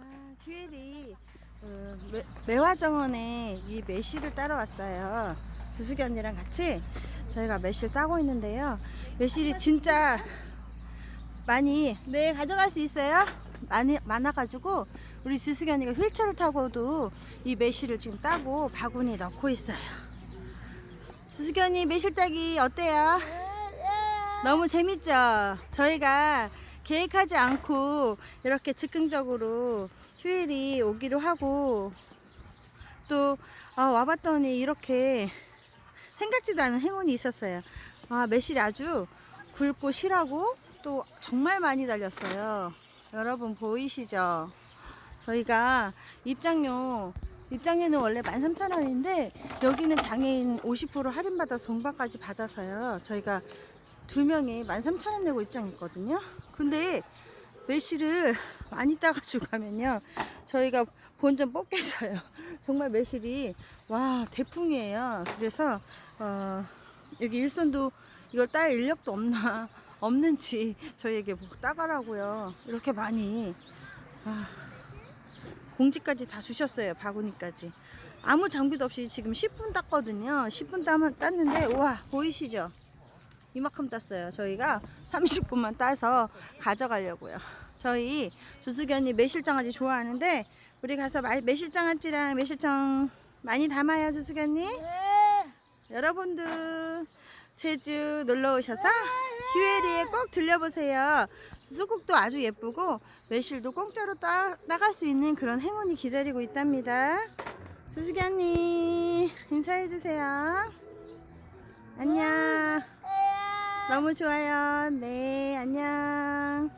아, 휴일이 그 매, 매화정원에 이 매실을 따러 왔어요. 수수기 언니랑 같이 저희가 매실 따고 있는데요. 매실이 진짜 많이 네 가져갈 수 있어요. 많이 많아가지고 우리 수수기 언니가 휠체어를 타고도 이 매실을 지금 따고 바구니에 넣고 있어요. 수수기 언니 매실 따기 어때요? 너무 재밌죠? 저희가 계획하지 않고 이렇게 즉흥적으로 휴일이 오기로 하고 또 아, 와봤더니 이렇게 생각지도 않은 행운이 있었어요. 아, 매실이 아주 굵고 실하고 또 정말 많이 달렸어요. 여러분 보이시죠? 저희가 입장료 입장료는 원래 13,000원인데 여기는 장애인 50% 할인받아서 동반까지 받아서요. 저희가 두 명이 13,000원 내고 입장했거든요. 근데 매실을 많이 따가지고 가면요. 저희가 본전 뽑겠어요. 정말 매실이 와 대풍이에요. 그래서 어, 여기 일선도 이걸 딸 인력도 없나 없는지 저희에게 뭐 따가라고요. 이렇게 많이 아, 공지까지 다 주셨어요. 바구니까지. 아무 장비도 없이 지금 10분 땄거든요. 10분 따면 땄는데 우와 보이시죠? 이만큼 땄어요. 저희가 30분만 따서 가져가려고요. 저희 주수기 언니 매실장아찌 좋아하는데 우리 가서 마- 매실장아찌랑 매실청 많이 담아요, 주수기 언니. 여러분들 제주 놀러 오셔서 휴에리에 꼭 들려보세요. 수국도 아주 예쁘고 매실도 공짜로 따, 나갈 수 있는 그런 행운이 기다리고 있답니다. 주수기 언니 인사해 주세요. 안녕. 너무 좋아요. 네, 안녕.